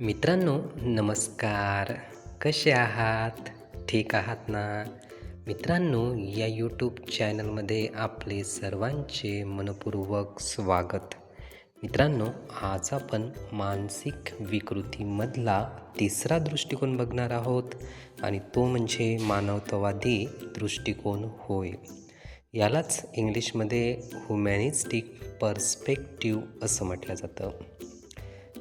मित्रांनो नमस्कार. कसे आहात? ठीक आहात ना? मित्रांनो या यूट्यूब चॅनलमध्ये आपले सर्वांचे मनपूर्वक स्वागत. मित्रांनो आज आपण मानसिक विकृतीमधला तिसरा दृष्टिकोन बघणार आहोत आणि तो म्हणजे मानवतावादी दृष्टिकोन होय. यालाच इंग्लिशमध्ये ह्युमॅनिस्टिक पर्स्पेक्टिव्ह असं म्हटलं जातं.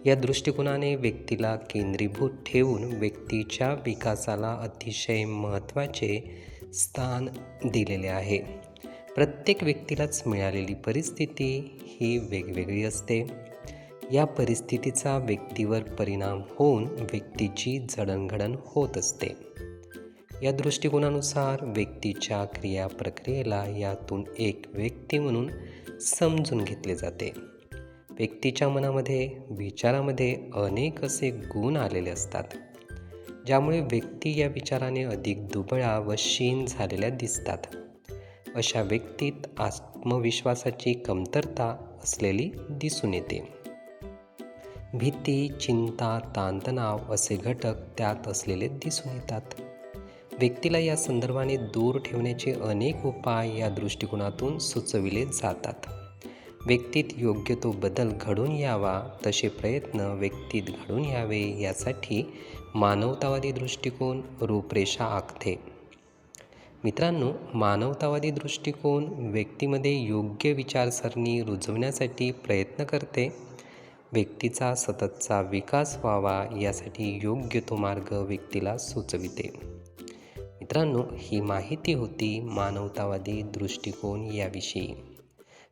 या दृष्टिकोनाने व्यक्तीला केंद्रीभूत ठेवून व्यक्तीच्या विकासाला अतिशय महत्त्वाचे स्थान दिलेले आहे. प्रत्येक व्यक्तीलाच मिळालेली परिस्थिती ही वेगवेगळी असते. या परिस्थितीचा व्यक्तीवर परिणाम होऊन व्यक्तीची जडणघडण होत असते. या दृष्टिकोनानुसार व्यक्तीच्या क्रियाप्रक्रियेला यातून एक व्यक्ती म्हणून समजून घेतले जाते. व्यक्तीच्या मनामध्ये विचारामध्ये अनेक असे गुण आलेले असतात ज्यामुळे व्यक्ती या विचाराने अधिक दुबळा व क्षीण झालेल्या दिसतात. अशा व्यक्तीत आत्मविश्वासाची कमतरता असलेली दिसून येते. भीती चिंता ताणतणाव असे घटक त्यात असलेले दिसून येतात. व्यक्तीला या संदर्भाने दूर ठेवण्याचे अनेक उपाय या दृष्टिकोनातून सुचविले जातात. व्यक्तीत योग्य तो बदल घडून यावा तसे प्रयत्न व्यक्तीत घडून यावे यासाठी मानवतावादी दृष्टिकोन रूपरेषा आखते. मित्रांनो मानवतावादी दृष्टिकोन व्यक्तीमध्ये योग्य विचारसरणी रुजवण्यासाठी प्रयत्न करते. व्यक्तीचा सततचा विकास व्हावा यासाठी योग्य तो मार्ग व्यक्तीला सुचविते. मित्रांनो ही माहिती होती मानवतावादी दृष्टिकोन याविषयी.